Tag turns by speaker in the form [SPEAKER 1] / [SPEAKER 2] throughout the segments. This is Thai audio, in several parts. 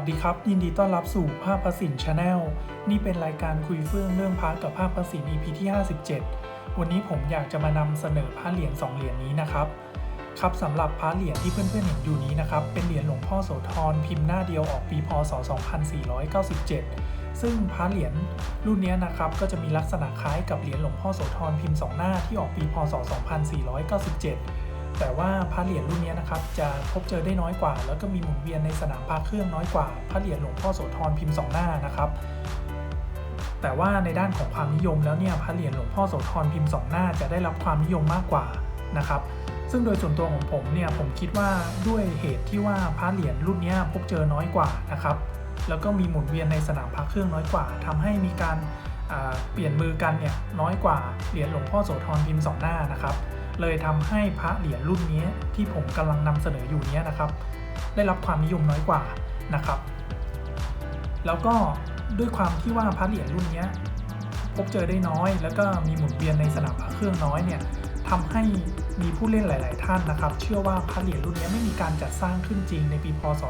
[SPEAKER 1] สวัสดีครับ ยินดีต้อนรับสู่ภาพประสินชาแนลนี่เป็นรายการคุยเฟื่องเรื่องพระกับภาพประสิน EP ที่ 57 วันนี้ผมอยากจะมานำเสนอพระเหรียญ2เหรียญนี้นะครับครับสำหรับพระเหรียญที่เพื่อนๆเห็นอยู่นี้นะครับเป็นเหรียญหลวงพ่อโสธรพิมพ์หน้าเดียวออกปีพศ 2497 ซึ่งพระเหรียญรุ่นนี้นะครับก็จะมีลักษณะคล้ายกับเหรียญหลวงพ่อโสธรพิมพ์สองหน้าที่ออกปีพศ 2497 แต่ว่าพระเหรียญรุ่นนี้นะครับจะพบเจอได้น้อยกว่า แล้วก็มีหมุนเวียนในสนามพระเครื่องน้อยกว่าพระเหรียญหลวงพ่อโสธรพิมพ์สองหน้านะครับแต่ว่าในด้านของความนิยมแล้วเนี่ยพระเหรียญหลวงพ่อโสธรพิมพ์สองหน้าจะได้รับความนิยมมากกว่านะครับซึ่งโดยส่วนตัวของผมเนี่ยผมคิดว่าด้วยเหตุที่ว่าพระเหรียญรุ่นนี้พบเจอน้อยกว่านะครับแล้วก็มีหมุนเวียนในสนามพระเครื่องน้อยกว่าทำให้มีการเปลี่ยนมือกันเนี่ยน้อยกว่าเหรียญหลวงพ่อโสธรพิมพ์สองหน้านะครับ เลยทำให้พระเหรียญรุ่นนี้ที่ผมกำลังนำเสนออยู่นี้นะครับ ได้รับความนิยมน้อยกว่านะครับ แล้วก็ด้วยความที่ว่าพระเหรียญรุ่นนี้พบเจอได้น้อย แล้วก็มีหมุนเวียนในสนามพระเครื่องน้อยเนี่ยทำให้มีผู้เล่นหลาย ๆ ท่านนะครับ เชื่อว่าพระเหรียญรุ่นนี้ไม่มีการจัดสร้างขึ้นจริงในปีพศ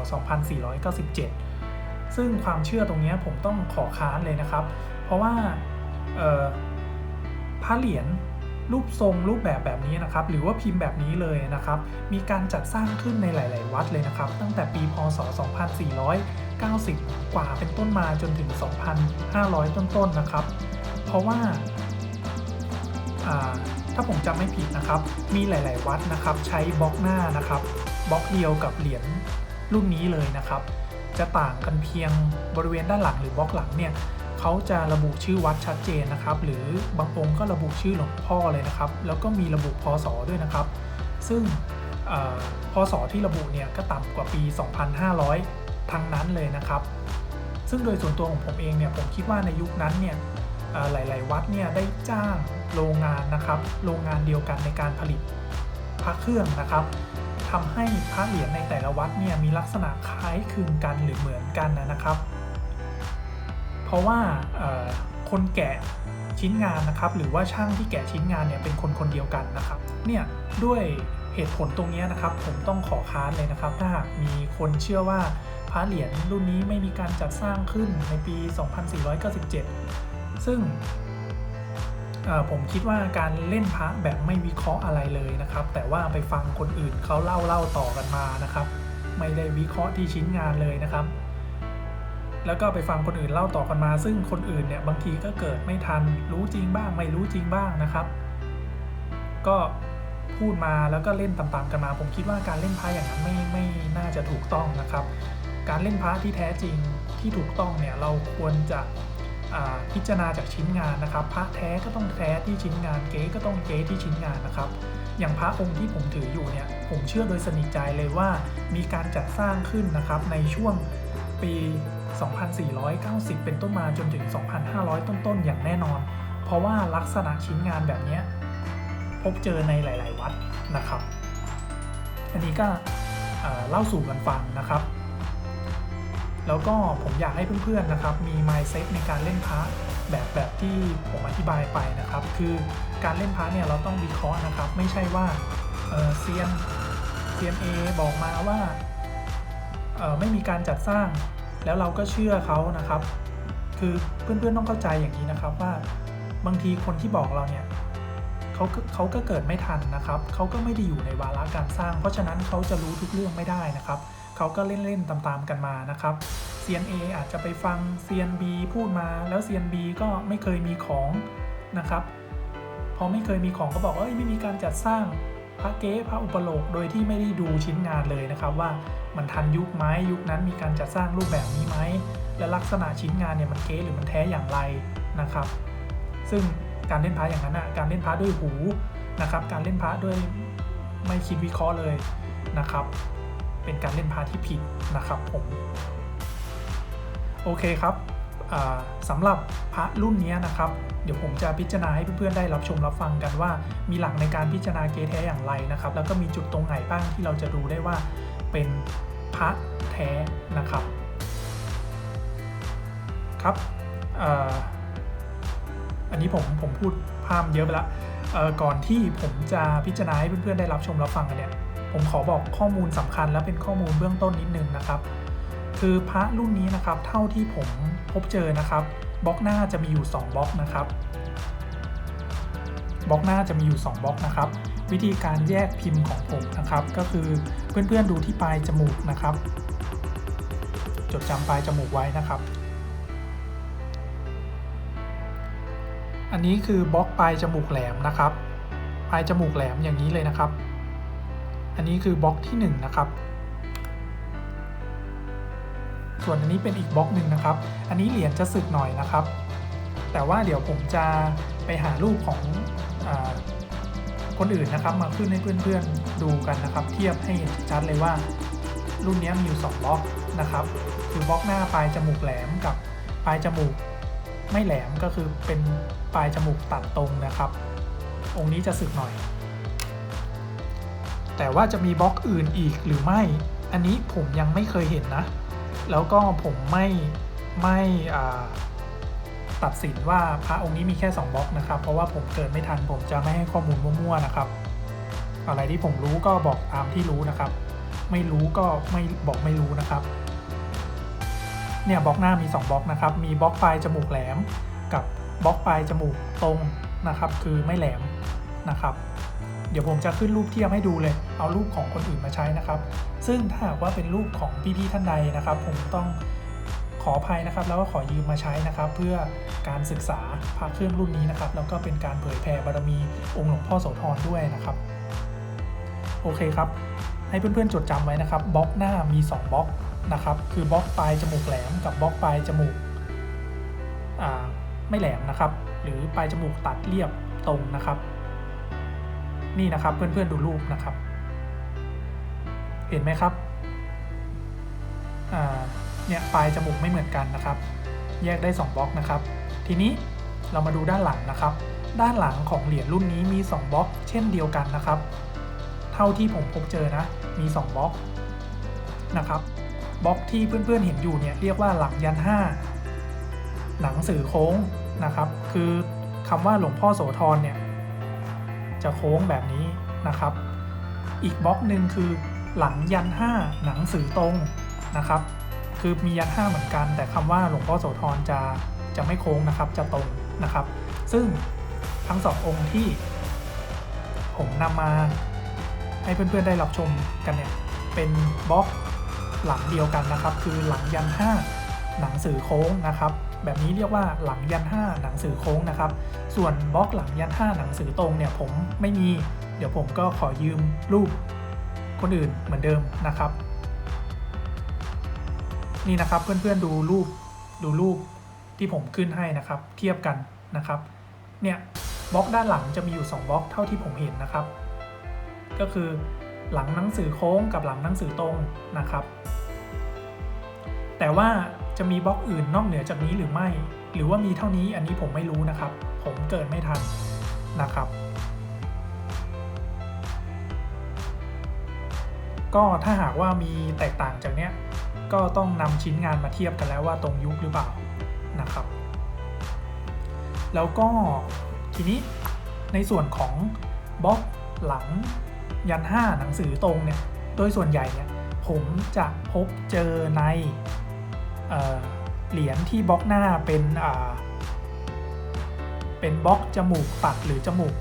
[SPEAKER 1] 2497 ซึ่งความเชื่อตรงนี้ผมต้องขอค้านเลยนะครับ เพราะว่าพระเหรียญ รูปทรงรูปแบบแบบนี้นะครับ หรือว่าพิมพ์แบบนี้เลยนะครับ มีการจัดสร้างขึ้นในหลาย ๆ วัดเลยนะครับ ตั้งแต่ปีพศ 2490 กว่าเป็นต้นมาจนถึง 2,500 ต้นๆนะครับ เพราะว่าถ้าผมจำไม่ผิดนะครับ มีหลาย ๆ วัดนะครับ ใช้บล็อกหน้านะครับบล็อกเดียวกับเหรียญรุ่นนี้เลยนะครับ จะต่างกันเพียงบริเวณด้านหลังหรือบล็อกหลังเนี่ย เขาจะระบุชื่อวัดชัดเจนนะครับ หรือบางองค์ก็ระบุชื่อหลวงพ่อเลยนะครับ แล้วก็มีระบุพศด้วยนะครับ ซึ่งพศที่ระบุเนี่ยก็ต่ำกว่าปี 2500 ทั้งนั้นเลยนะครับ ซึ่งโดยส่วนตัวของผมเองเนี่ยผมคิดว่าในยุคนั้นเนี่ยหลาย ๆ วัดเนี่ยได้จ้างโรงงานนะครับ โรงงานเดียวกันในการผลิตพระเครื่องนะครับทำให้พระเหรียญในแต่ละวัดเนี่ยมีลักษณะคล้ายคลึงกันหรือเหมือนกันนะครับ เพราะว่าคนแกะชิ้นงานนะครับ หรือว่าช่างที่แกะชิ้นงานเนี่ยเป็นคนคนเดียวกันนะครับ เนี่ยด้วยเหตุผลตรงนี้นะครับ ผมต้องขอค้านเลยนะครับ ถ้าหากมีคนเชื่อว่าพระเหรียญรุ่นนี้ไม่มีการจัดสร้างขึ้นในปี 2497 ซึ่งผมคิดว่าการเล่นพระแบบไม่วิเคราะห์อะไรเลยนะครับ แต่ว่าไปฟังคนอื่นเขาเล่าเล่าต่อกันมานะครับ ไม่ได้วิเคราะห์ที่ชิ้นงานเลยนะครับ แล้วก็ไปฟังคนอื่นเล่าต่อกันมา ซึ่งคนอื่นเนี่ยบางทีก็เกิดไม่ทัน รู้จริงบ้าง ไม่รู้จริงบ้างนะครับ ก็พูดมาแล้วก็เล่นตามๆกันมา ผมคิดว่าการเล่นพระอย่างนั้นไม่ไม่น่าจะถูกต้องนะครับ การเล่นพระที่แท้จริงที่ถูกต้องเนี่ยเราควรจะพิจารณาจากชิ้นงานนะครับ พระแท้ก็ต้องแท้ที่ชิ้นงานเก๊ก็ต้องเก๊ที่ชิ้นงานนะครับ อย่างพระองค์ที่ผมถืออยู่เนี่ยผมเชื่อโดยสนิทใจเลยว่ามีการจัดสร้างขึ้นนะครับในช่วงปี 2490 เป็นต้นมาจนถึง 2,500 ต้นๆ อย่างแน่นอน เพราะว่าลักษณะชิ้นงานแบบนี้พบเจอในหลาย ๆ วัดนะครับ อันนี้ก็เล่าสู่กันฟังนะครับ แล้วก็ผมอยากให้เพื่อน ๆ นะครับ มี mindset ในการเล่นพร์แบบแบบที่ผมอธิบายไปนะครับ คือการเล่นพร์เนี่ยเราต้องวิเคราะห์นะครับ ไม่ใช่ว่าเซียนเซียนเอบอกมาว่าไม่มีการจัดสร้าง แล้วเราก็เชื่อเขานะครับ คือเพื่อนๆต้องเข้าใจอย่างนี้นะครับว่าบางทีคนที่บอกเราเนี่ยเขาเขาก็เกิดไม่ทันนะครับเขาก็ไม่ได้อยู่ในวาระการสร้าง เพราะฉะนั้นเขาจะรู้ทุกเรื่องไม่ได้นะครับเขาก็เล่นๆตามๆกันมานะครับ CNA อาจจะไปฟัง CNB พูดมาแล้ว CNB ก็ไม่เคยมีของนะครับ พอไม่เคยมีของก็บอกเอ้ยไม่มีการจัดสร้าง พระเก๊พระอุปโลกโดยที่ไม่ได้ดูชิ้นงานเลยนะครับ ว่ามันทันยุคไหมยุคนั้นมีการจัดสร้างรูปแบบนี้ไหมและลักษณะชิ้นงานเนี่ยมันเก๊หรือมันแท้อย่างไรนะครับ ซึ่งการเล่นพระอย่างนั้นอะการเล่นพระด้วยหูนะครับ การเล่นพระด้วยไม่คิดวิเคราะห์เลยนะครับ เป็นการเล่นพาที่ผิดนะครับผมโอเคครับ สำหรับพระรุ่นนี้นะครับ เดี๋ยวผมจะพิจารณาให้เพื่อนๆได้รับชมรับฟังกันว่า มีหลักในการพิจารณาเกแท้อย่างไรนะครับ แล้วก็มีจุดตรงไหนบ้างที่เราจะดูได้ว่าเป็นพระแท้นะครับครับอันนี้ผมผมพูดพามเยอะไปละก่อนที่ผมจะพิจารณาให้เพื่อนๆได้รับชมรับฟังกันเนี่ยผมขอบอกข้อมูลสำคัญและเป็นข้อมูลเบื้องต้นนิดนึงนะครับ คือพระรุ่นนี้นะครับเท่าที่ผมพบเจอนะครับบล็อกหน้าจะมีอยู่ 2บล็อกนะครับบล็อกหน้าจะมีอยู่ 2บล็อกนะครับ วิธีการแยกพิมพ์ของผมนะครับ ก็คือเพื่อนๆดูที่ปลายจมูกนะครับ จดจำปลายจมูกไว้นะครับ อันนี้คือบล็อกปลายจมูกแหลมนะครับ ปลายจมูกแหลมอย่างนี้เลยนะครับ อันนี้คือบล็อกที่1นะครับ ส่วนอันนี้เป็นอีกบล็อกหนึ่งนะครับ อันนี้เหรียญจะสึกหน่อยนะครับ แต่ว่าเดี๋ยวผมจะไปหารูปของอคนอื่นนะครับ มาขึ้นให้เพื่อนๆดูกันนะครับ เทียบให้เห็นชัดเลยว่ารุ่นนี้มีอยู่2บล็อกนะครับ คือบล็อกหน้าปลายจมูกแหลมกับปลายจมูกไม่แหลมก็คือเป็นปลายจมูกตัดตรงนะครับ องค์นี้จะสึกหน่อย แต่ว่าจะมีบล็อกอื่นอีกหรือไม่ อันนี้ผมยังไม่เคยเห็นนะ แล้วก็ผมไม่ไม่ตัดสินว่าพระองค์นี้มีแค่ 2บล็อกนะครับ เพราะว่าผมเกิดไม่ทันผมจะไม่ให้ข้อมูลมั่วๆนะครับ อะไรที่ผมรู้ก็บอกตามที่รู้นะครับ ไม่รู้ก็ไม่บอกไม่รู้นะครับ เนี่ยบล็อกหน้ามี 2บล็อกนะครับ มีบล็อกปลายจมูกแหลม กับบล็อกปลายจมูกตรงนะครับ คือไม่แหลมนะครับ เดี๋ยวผมจะขึ้นรูปเทียบให้ดูเลย เอารูปของคนอื่นมาใช้นะครับ ซึ่งถ้าหากว่าเป็นรูปของพี่ๆท่านใดนะครับ ผมต้องขออภัยนะครับ แล้วก็ขอยืมมาใช้นะครับ เพื่อการศึกษาพระเครื่องรุ่นนี้นะครับ แล้วก็เป็นการเผยแผ่บารมีองค์หลวงพ่อโสธรด้วยนะครับ โอเคครับ ให้เพื่อนๆจดจำไว้นะครับบล็อกหน้ามี 2บล็อกนะครับ คือบล็อกปลายจมูกแหลมกับบล็อกปลายจมูกไม่แหลมนะครับ หรือปลายจมูกตัดเรียบตรงนะครับ นี่นะครับเพื่อนๆดูรูปนะครับ เห็นไหมครับเนี่ยปลายจมูกไม่เหมือนกันนะครับ แยกได้ 2บล็อกนะครับ ทีนี้เรามาดูด้านหลังนะครับ ด้านหลังของเหรียญรุ่นนี้มี 2บล็อก เช่นเดียวกันนะครับ เท่าที่ผมพบเจอนะมี 2บล็อกนะครับบล็อกที่เพื่อนๆเห็นอยู่เนี่ยเรียกว่าหลังยัน5หนังสือโค้งนะครับ คือคำว่าหลวงพ่อโสธรเนี่ยจะโค้งแบบนี้นะครับ อีกบล็อกหนึ่งคือ หลังยัน5หนังสือตรงนะครับ คือมียัน5เหมือนกัน แต่คำว่าหลวงพ่อโสธรจะจะไม่โค้งนะครับจะตรงนะครับ ซึ่งทั้งสององค์ที่ผมนำมาให้เพื่อนๆได้รับชมกันเนี่ยเป็นบล็อกหลังเดียวกันนะครับ คือหลังยัน5หนังสือโค้งนะครับแบบนี้เรียกว่าหลังยัน5หนังสือโค้งนะครับ ส่วนบล็อกหลังยัน5หนังสือตรงเนี่ยผมไม่มี เดี๋ยวผมก็ขอยืมรูป คนอื่นเหมือนเดิมนะครับ นี่นะครับเพื่อนๆดูรูปดูรูปที่ผมขึ้นให้นะครับ เทียบกันนะครับ เนี่ยบล็อกด้านหลังจะมีอยู่ 2บล็อกเท่าที่ผมเห็นนะครับ ก็คือหลังหนังสือโค้งกับหลังหนังสือตรงนะครับ แต่ว่าจะมีบล็อกอื่นนอกเหนือจากนี้หรือไม่ หรือว่ามีเท่านี้อันนี้ผมไม่รู้นะครับ ผมเกิดไม่ทันนะครับ ก็ถ้าหากว่ามีแตกต่างจากเนี้ยก็ต้องนำชิ้นงานมาเทียบกันแล้วว่าตรงยุคหรือเปล่านะครับ แล้วก็ทีนี้ในส่วนของบล็อกหลังยัน 5 หนังสือตรงเนี่ยโดยส่วนใหญ่เนี่ยผมจะพบเจอในเเหรียญที่บล็อกหน้าเป็นเป็นบล็อกจมูกตัดหรือจมูก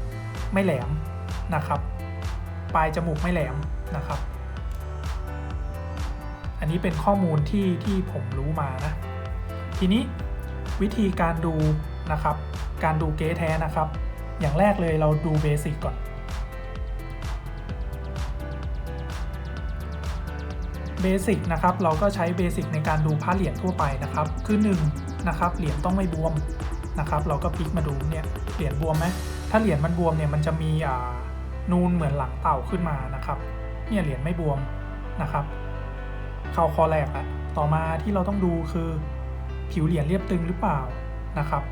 [SPEAKER 1] ไม่แหลมนะครับ ปลายจมูกไม่แหลมนะครับ อันนี้เป็นข้อมูลที่ที่ผมรู้มานะ ทีนี้วิธีการดูนะครับ การดูเก๊แท้นะครับ อย่างแรกเลยเราดูเบสิกก่อน เบสิกนะครับ เราก็ใช้เบสิกในการดูพระเหรียญทั่วไปนะครับ คือ1นนะครับเหรียญต้องไม่บวมนะครับ เราก็พลิกมาดูเนี่ยเหรียญบวมไหมถ้าเหรียญมันบวมเนี่ยมันจะมีนูนเหมือนหลังเต่าขึ้นมานะครับ เนี่ยเหรียญไม่บวมนะครับ เข้าข้อแรกละต่อมาที่เราต้องดูคือผิวเหรียญเรียบตึงหรือเปล่านะครับ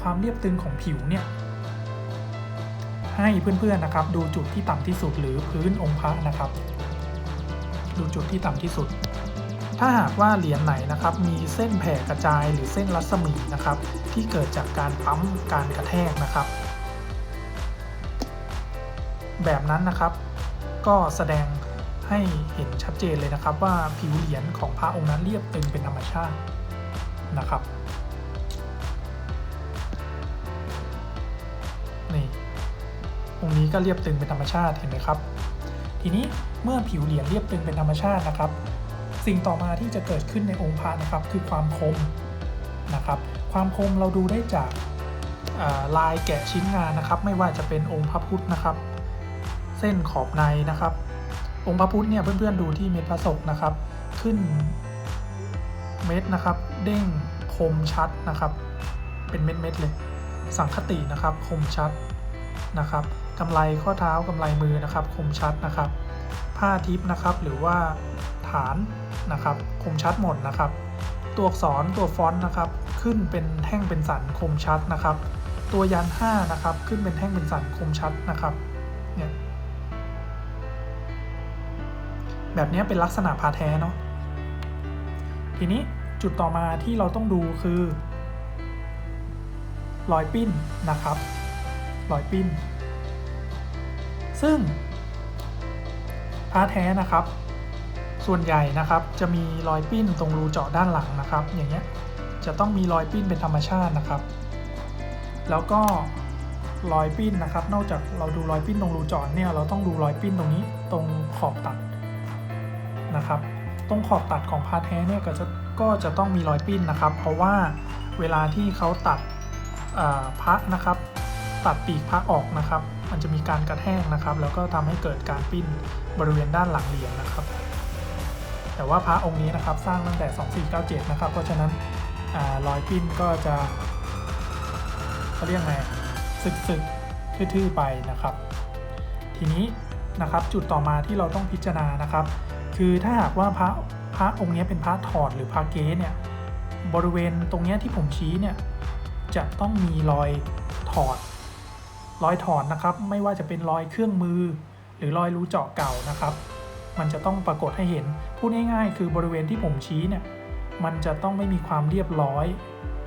[SPEAKER 1] ความเรียบตึงของผิวเนี่ยให้เพื่อนๆนะครับ ดูจุดที่ต่ำที่สุดหรือพื้นองค์พระนะครับ ดูจุดที่ต่ำที่สุด ถ้าหากว่าเหรียญไหนนะครับ มีเส้นแผ่กระจายหรือเส้นรัศมีนะครับ ที่เกิดจากการปั๊มการกระแทกนะครับ แบบนั้นนะครับ ก็แสดง ให้เห็นชัดเจนเลยนะครับว่าผิวเหรียญของพระองค์นั้นเรียบตึงเป็นธรรมชาตินะครับนี่องค์นี้ก็เรียบตึงเป็นธรรมชาติเห็นไหมครับ ทีนี้เมื่อผิวเหรียญเรียบตึงเป็นธรรมชาตินะครับ สิ่งต่อมาที่จะเกิดขึ้นในองค์พระนะครับคือความคมนะครับ ความคมเราดูได้จากลายแกะชิ้นงานนะครับ ไม่ว่าจะเป็นองค์พระพุทธนะครับ เส้นขอบในนะครับ องค์พระพุทธเนี่ยเพื่อนๆดูที่เม็ดพระศกนะครับ ขึ้นเม็ดนะครับ เด้งคมชัดนะครับ เป็นเม็ดๆเลย สังคตินะครับคมชัดนะครับกำไลข้อเท้ากำไลมือนะครับ คมชัดนะครับ ผ้าทิพย์นะครับหรือว่าฐานนะครับ คมชัดหมดนะครับ ตัวอักษรตัวฟอนต์นะครับ ขึ้นเป็นแท่งเป็นสันคมชัดนะครับ ตัวยัน5นะครับ ขึ้นเป็นแท่งเป็นสันคมชัดนะครับเนี่ย แบบนี้เป็นลักษณะพาแท้เนาะทีนี้จุดต่อมาที่เราต้องดูคือ รอยปิ้นนะครับ รอยปิ้น ซึ่งพระแท้นะครับ ส่วนใหญ่นะครับจะมีรอยปิ้นตรงรูเจาะด้านหลังนะครับ อย่างเงี้ยจะต้องมีรอยปิ้นเป็นธรรมชาตินะครับ แล้วก็รอยปิ้นนะครับ นอกจากเราดูรอยปิ้นตรงรูเจาะเนี่ยเราต้องดูรอยปิ้นตรงนี้ตรงขอบตัด นะครับ ตรงขอบตัดของพาแท้เนี่ยก็จะก็จะต้องมีรอยปิ้นนะครับ เพราะว่าเวลาที่เขาตัดพระนะครับ ตัดปีกพระออกนะครับ มันจะมีการกระแทกนะครับ แล้วก็ทำให้เกิดการปิ้นบริเวณด้านหลังเหรียญนะครับ แต่ว่าพระองค์นี้นะครับสร้างตั้งแต่ 2497 นะครับ เพราะฉะนั้นอรอยปิ้นก็จะเขาเรียกไงสึกสึกๆทื่อๆไปนะครับ ทีนี้นะครับจุดต่อมาที่เราต้องพิจารณานะครับ คือถ้าหากว่าพระพระองค์นี้เป็นพระถอดหรือพระเก๊เนี่ยบริเวณตรงนี้ที่ผมชี้เนี่ยจะต้องมีรอยถอด รอยถอดนะครับ ไม่ว่าจะเป็นรอยเครื่องมือ หรือรอยรูเจาะเก่านะครับ มันจะต้องปรากฏให้เห็นพูดง่ายๆ คือบริเวณที่ผมชี้เนี่ยมันจะต้องไม่มีความเรียบร้อย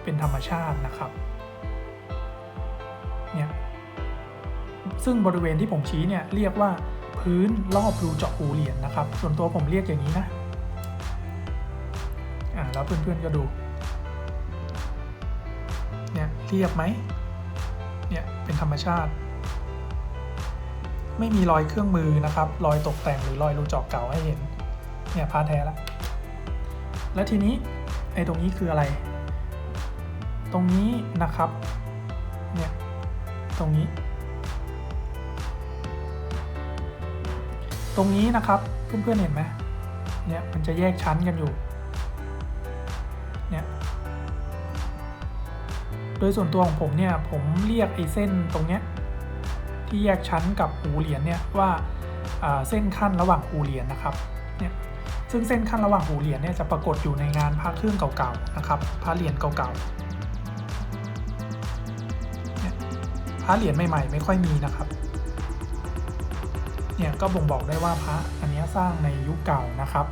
[SPEAKER 1] เป็นธรรมชาตินะครับเนี่ยซึ่งบริเวณที่ผมชี้เนี่ยเรียกว่า พื้นรอบรูเจาะหูเหรียญนะครับ ส่วนตัวผมเรียกอย่างนี้นะอ่าแล้วเพื่อนๆก็ดูเนี่ยเรียบไหมเนี่ยเป็นธรรมชาติ ไม่มีรอยเครื่องมือนะครับ รอยตกแต่งหรือรอยรูเจาะเก่าให้เห็นเนี่ยพาแท้ละแล้วทีนี้ไอ้ตรงนี้คืออะไร ตรงนี้นะครับเนี่ยตรงนี้ ตรงนี้นะครับเพื่อนๆเห็นไหมเนี่ยมันจะแยกชั้นกันอยู่เนี่ยโดยส่วนตัวของผมเนี่ยผมเรียกไอ้เส้นตรงเนี้ยที่แยกชั้นกับหูเหรียญเนี่ยว่าอ่าเส้นขั้นระหว่างหูเหรียญนะครับเนี่ยซึ่งเส้นขั้นระหว่างหูเหรียญเนี่ยจะปรากฏอยู่ในงานพระเครื่องเก่าๆนะครับพระเหรียญเก่าๆเนี่ยพระเหรียญใหม่ๆ ไม่ค่อยมีนะครับ เนี่ยก็บ่งบอกได้ว่าพระอันนี้สร้างในยุคเก่านะครับ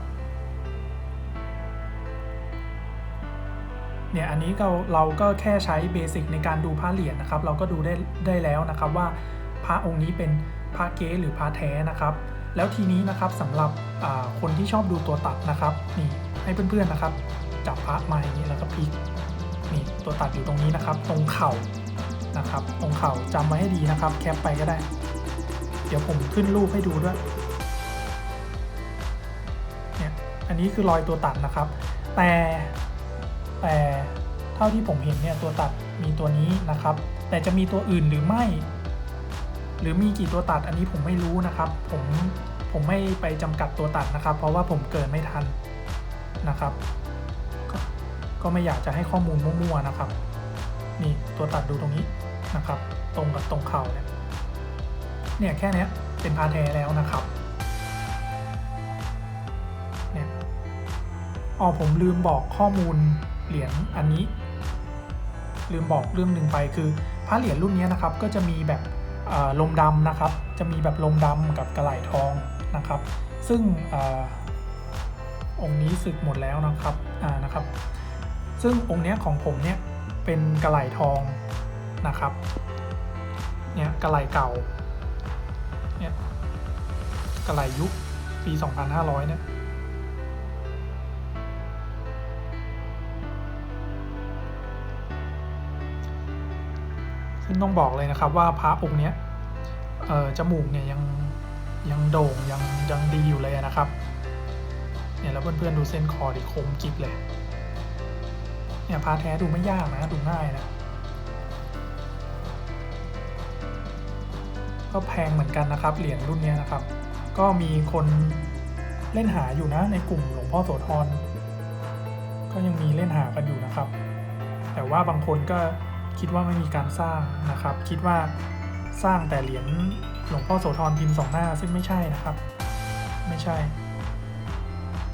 [SPEAKER 1] เนี่ยอันนี้เราเราก็แค่ใช้เบสิกในการดูพระเหรียญนะครับ เราก็ดูได้ได้แล้วนะครับว่าพระองค์นี้เป็นพระเก๊หรือพระแท้นะครับ แล้วทีนี้นะครับสำหรับคนที่ชอบดูตัวตัดนะครับนี่ให้เพื่อนๆนะครับ จับพระมาอย่างนี้แล้วก็พลิกนี่ตัวตัดอยู่ตรงนี้นะครับ ตรงเข่านะครับ ตรงเข่าจำไว้ให้ดีนะครับ แคปไปก็ได้ ดี๋ยวผมขึ้นรูปให้ดูด้วยเนี่ยอันนี้คือรอยตัวตัดนะครับ แต่แต่เท่าที่ผมเห็นเนี่ยตัวตัดมีตัวนี้นะครับ แต่จะมีตัวอื่นหรือไม่ หรือมีกี่ตัวตัดอันนี้ผมไม่รู้นะครับ ผมผมไม่ไปจำกัดตัวตัดนะครับ เพราะว่าผมเกิดไม่ทันนะครับกก็ไม่อยากจะให้ข้อมูลมั่วๆนะครับ นี่ตัวตัดดูตรงนี้นะครับ ตรงกับตรงเข่าเนี่ย เนี่ยแค่เนี้ยเป็นพาแท้แล้วนะครับเนี่ยอ๋อผมลืมบอกข้อมูลเหรียญอันนี้ ลืมบอกเรื่องหนึ่งไปคือพระเหรียญรุ่นนี้นะครับก็จะมีแบบลมดำนะครับ จะมีแบบลมดำกับกระไหล่ทองนะครับ ซึ่งอองค์นี้สึกหมดแล้วนะครับนะครับ ซึ่งองค์นี้ของผมเนี่ยเป็นกระไหล่ทองนะครับเนี่ยกระไหล่เก่า กระไหล่ยุคปี 2500 เนี่ยซึ่งต้องบอกเลยนะครับว่าพระองค์เนี้ยเอ่อจมูกเนี่ยยังยังโด่งยังยังดีอยู่เลยนะครับเนี่ยแล้วเพื่อนๆดูเส้นคอดิคมกิบเลย เนี่ยพระแท้ดูไม่ยากนะ ดูง่ายนะ ก็แพงเหมือนกันนะครับ เหรียญรุ่นเนี้ยนะครับ ก็มีคนเล่นหาอยู่นะในกลุ่มหลวงพ่อโสธรก็ยังมีเล่นหากันอยู่นะครับ แต่ว่าบางคนก็คิดว่าไม่มีการสร้างนะครับ คิดว่าสร้างแต่เหรียญหลวงพ่อโสธรพิมพ์สองหน้าซึ่งไม่ใช่นะครับ ไม่ใช่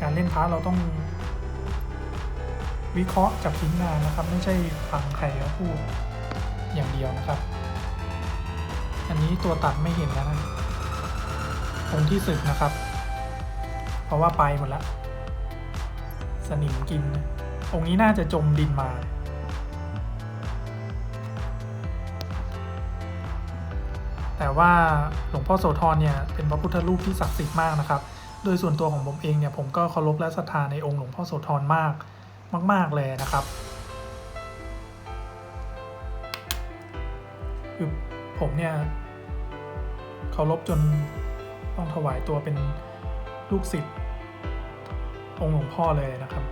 [SPEAKER 1] การเล่นพระเราต้อง วิเคราะห์จากชิ้นงานนะครับ ไม่ใช่ฟังใครเขาพูดอย่างเดียวนะครับ อันนี้ตัวตัดไม่เห็นแล้วนะ องค์ที่สึกนะครับ เพราะว่าไปหมดแล้ว สนิมกิน องค์นี้น่าจะจมดินมาแต่ว่าหลวงพ่อโสธรเนี่ยเป็นพระพุทธรูปที่ศักดิ์สิทธิ์มากนะครับ โดยส่วนตัวของผมเองเนี่ยผมก็เคารพและศรัทธาในองค์หลวงพ่อโสธรมากมาก ๆเลยนะครับ คือผมเนี่ยเคารพจน ต้องถวายตัวเป็นลูกศิษย์องค์หลวงพ่อเลยนะครับ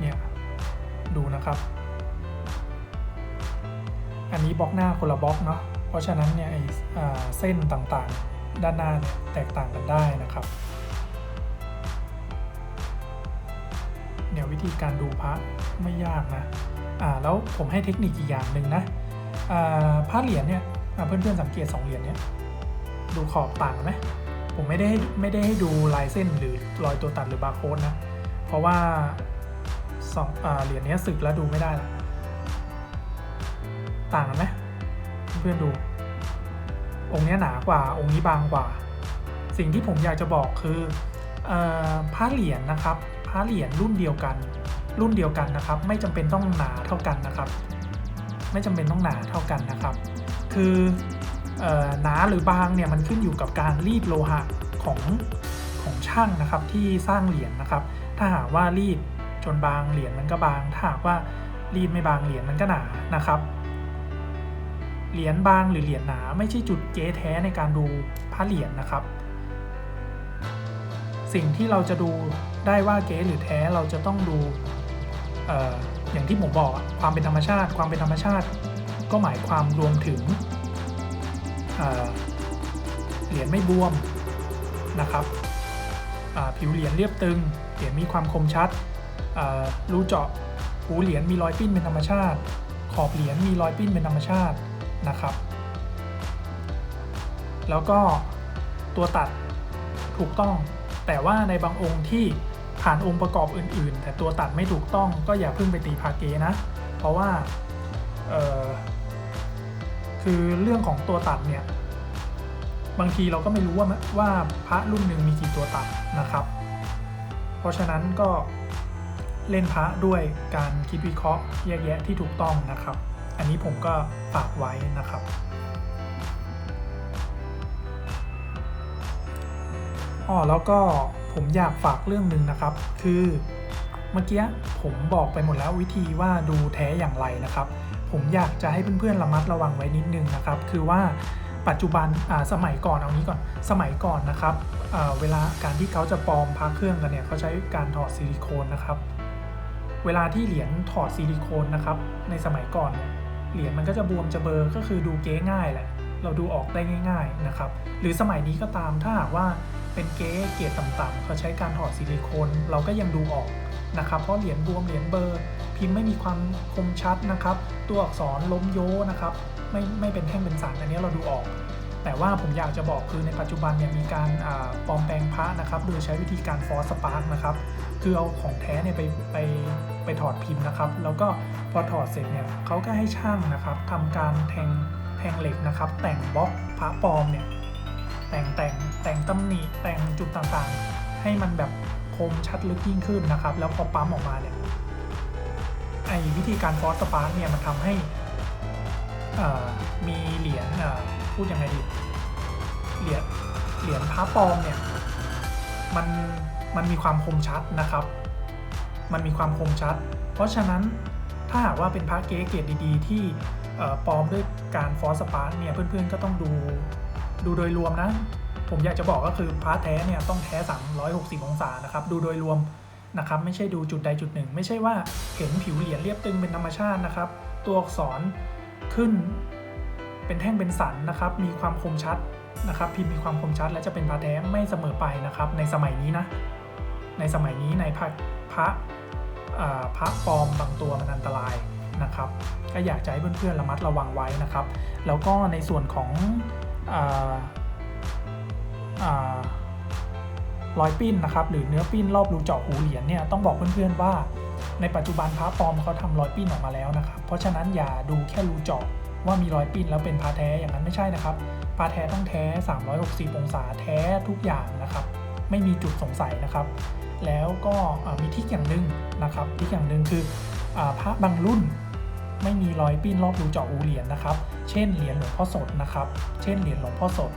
[SPEAKER 1] เนี่ยดูนะครับ อันนี้บล็อกหน้าคนละบล็อกเนาะ เพราะฉะนั้นเนี่ยไออ่าเส้นต่างๆ ด้านหน้าเนี่ยแตกต่างกันได้นะครับ เนี่ยวิธีการดูพระไม่ยากนะอ่าแล้วผมให้เทคนิคอีกอย่างหนึ่งนะอ่าพระเหรียญเนี่ยเพื่อนๆสังเกตสองเหรียญเนี่ยดูขอบต่างไหมผมไม่ได้ไม่ได้ให้ดูลายเส้นหรือรอยตัวตัดหรือบาร์โค้ดนะเพราะว่าสองอเหรียญนี้สึกแล้วดูไม่ได้ละต่างกันไหมเพื่อนๆดู องค์นี้หนากว่า องค์นี้บางกว่า สิ่งที่ผมอยากจะบอกคืออพระเหรียญนะครับ ระเหรียญรุ่นเดียวกัน รุ่นเดียวกันนะครับ ไม่จำเป็นต้องหนาเท่ากันนะครับ ไม่จำเป็นต้องหนาเท่ากันนะครับ คืออหนาหรือบางเนี่ยมันขึ้นอยู่กับการรีดโลหะของของช่างนะครับที่สร้างเหรียญนะครับ ถ้าหากว่ารีดจนบางเหรียญมันก็บาง ถ้าหากว่ารีดไม่บางเหรียญมันก็หนานะครับ เหรียญบางหรือเหรียญหนาไม่ใช่จุดเก๊แท้ในการดูพระเหรียญนะครับ สิ่งที่เราจะดู ได้ว่าเก๊หรือแท้เราจะต้องดูออย่างที่ผมบอกความเป็นธรรมชาติ ความเป็นธรรมชาติ ก็หมายความรวมถึงเหรียญไม่บวมนะครับผิวเหรียญเรียบตึง เหรียญมีความคมชัดรูเจาะหูเหรียญมีรอยปิ้นเป็นธรรมชาติ ขอบเหรียญมีรอยปิ้นเป็นธรรมชาตินะครับ แล้วก็ตัวตัดถูกต้องแต่ว่าในบางองค์ที่ ผ่านองค์ประกอบอื่น ๆ แต่ตัวตัดไม่ถูกต้องก็อย่าเพิ่งไปตีพาเกนะ เพราะว่าคือเรื่องของตัวตัดเนี่ยบางทีเราก็ไม่รู้ว่าว่าพระรุ่นหนึ่งมีกี่ตัวตัดนะครับ เพราะฉะนั้นก็เล่นพระด้วยการคิดวิเคราะห์แยกแยะที่ถูกต้องนะครับ อันนี้ผมก็ฝากไว้นะครับ อ๋อแล้วก็ ผมอยากฝากเรื่องหนึ่งนะครับ คือเมื่อกี้ผมบอกไปหมดแล้ววิธีว่าดูแท้อย่างไรนะครับ ผมอยากจะให้เพื่อนๆระมัดระวังไว้นิดนึงนะครับ คือว่าปัจจุบันสมัยก่อนเอางี้ก่อนสมัยก่อนนะครับเวลาการที่เขาจะปลอมพระเครื่องกันเนี่ยเขาใช้การถอดซิลิโคนนะครับ เวลาที่เหรียญถอดซิลิโคนนะครับ ในสมัยก่อนเนี่ยเหรียญมันก็จะบวมจะเบลอก็คือดูเก๊ง่ายแหละ เราดูออกได้ง่าย ๆนะครับ หรือสมัยนี้ก็ตามถ้าหากว่า เป็นเก๊เกียรดต่ำๆเขาใช้การถอดซิลิโคนเราก็ยังดูออกนะครับ เพราะเหรียญบวมเหรียญเบอร์ พิมพ์ไม่มีความคมชัดนะครับ ตัวอักษรล้มโยนะครับ ไม่ไม่เป็นแท่งเป็นสารอันนี้เราดูออก แต่ว่าผมอยากจะบอกคือในปัจจุบันเนี่ยมีการปลอมแปลงพระนะครับ โดยใช้วิธีการฟอสปาร์กนะครับ คือเอาของแท้เนี่ยไปไปไปถอดพิมพ์นะครับ แล้วก็พอถอดเสร็จเนี่ยเขาก็ให้ช่างนะครับทำการแทงแทงเหล็กนะครับ แต่งบล็อกพระปลอมเนี่ย แต่งแต่งแต่งตำหนิแต่งจุดต่างๆ ให้มันแบบคมชัดลึกยิ่งขึ้นนะครับ แล้วพอปั๊มออกมาเนี่ยไอ้วิธีการฟอสสปาร์กเนี่ยมันทำให้มีเหรียญพูดยังไงดีเหรียญเหรียญพระปลอมเนี่ยมันมันมีความคมชัดนะครับ มันมีความคมชัด เพราะฉะนั้นถ้าหากว่าเป็นพระเก๊เกรดดีๆ ที่ปลอมด้วยการฟอสสปาร์กเนี่ยเพื่อนๆก็ต้องดู ดูโดยรวมนะ ผมอยากจะบอกก็คือพระแท้เนี่ยต้องแท้ 360 องศานะครับ ดูโดยรวมนะครับ ไม่ใช่ดูจุดใดจุดหนึ่ง ไม่ใช่ว่าเห็นผิวเหรียญเรียบตึงเป็นธรรมชาตินะครับ ตัวอักษรขึ้นเป็นแท่งเป็นสันนะครับ มีความคมชัดนะครับ พิมพ์มีความคมชัด และจะเป็นพระแท้ไม่เสมอไปนะครับ ในสมัยนี้นะ ในสมัยนี้ในพระพระอ่าพระปลอมบางตัวมันอันตรายนะครับ ก็อยากจะให้เพื่อนๆระมัดระวังไว้นะครับ แล้วก็ในส่วนของ รอยปิ้นนะครับ หรือเนื้อปิ้นรอบรูเจาะหูเหรียญเนี่ยต้องบอกเพื่อนๆว่า ในปัจจุบันพระปลอมเขาทำรอยปิ้นออกมาแล้วนะครับ เพราะฉะนั้นอย่าดูแค่รูเจาะว่ามีรอยปิ้นแล้วเป็นพระแท้อย่างนั้นไม่ใช่นะครับพระแท้ต้องแท้ 360 องศาแท้ทุกอย่างนะครับ ไม่มีจุดสงสัยนะครับ แล้วก็มีที่อย่างหนึ่งนะครับที่อย่างหนึ่งคืออพระบางรุ่นไม่มีรอยปิ้นรอบรูเจาะหูเหรียญนะครับ เช่นเหรียญหลวงพ่อสดนะครับ เช่นเหรียญหลวงพ่อสด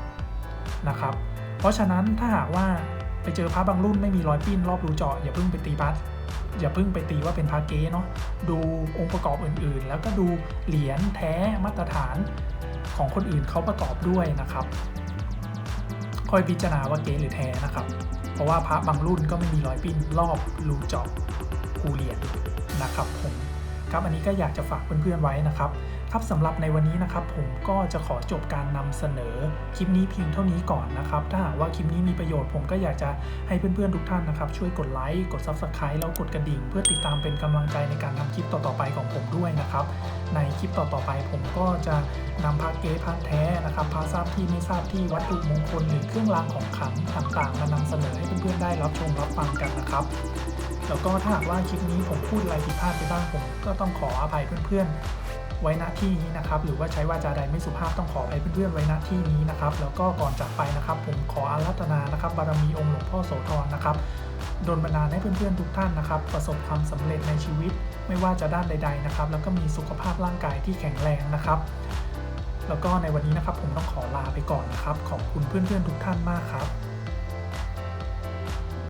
[SPEAKER 1] นะครับ เพราะฉะนั้นถ้าหากว่าไปเจอพระบางรุ่นไม่มีรอยปิ้นรอบรูเจาะอย่าเพิ่งไปตีพัดอย่าเพิ่งไปตีว่าเป็นพระเก๊เนาะดูองค์ประกอบอื่นๆ แล้วก็ดูเหรียญแท้มาตรฐานของคนอื่นเขาประกอบด้วยนะครับ ค่อยพิจารณาว่าเก๊หรือแท้นะครับ เพราะว่าพระบางรุ่นก็ไม่มีรอยปิ้นรอบรูเจาะหูเหรียญนะครับผมครับอันนี้ก็อยากจะฝากเพื่อนๆไว้นะครับ ครับสำหรับในวันนี้นะครับผมก็จะขอจบการนำเสนอคลิปนี้เพียงเท่านี้ก่อนนะครับ ถ้าหากว่าคลิปนี้มีประโยชน์ผมก็อยากจะให้เพื่อนๆทุกท่านนะครับ ช่วยกดไลค์กด Subscribe แล้วกดกระดิ่ง เพื่อติดตามเป็นกำลังใจในการทำคลิปต่อๆไปของผมด้วยนะครับ ในคลิปต่อๆไปผมก็จะนำพระเก๊พระแท้นะครับพระทราบที่ไม่ทราบที่วัตถุมงคลหรือเครื่องรางของขลังต่างๆมานำเสนอให้เพื่อนๆได้รับชมรับฟังกันนะครับแล้วก็ถ้าหากว่าคลิปนี้ผมพูดอะไรผิดพลาดไปบ้างผมก็ต้องขออภัยเพื่อนๆ ไว้ณที่นี้นะครับ หรือว่าใช้วาจาใดไม่สุภาพต้องขออภัยเพื่อนๆไว้ณที่นี้นะครับ แล้วก็ก่อนจากไปนะครับ ผมขออารัธนานะครับ บารมีองค์หลวงพ่อโสธรนะครับดลบันดาลให้เพื่อนๆทุกท่านนะครับ ประสบความสำเร็จในชีวิต ไม่ว่าจะด้านใด ๆนะครับ แล้วก็มีสุขภาพร่างกายที่แข็งแรงนะครับแล้วก็ในวันนี้นะครับผมต้องขอลาไปก่อนนะครับ ขอบคุณเพื่อนๆทุกท่านมากครับ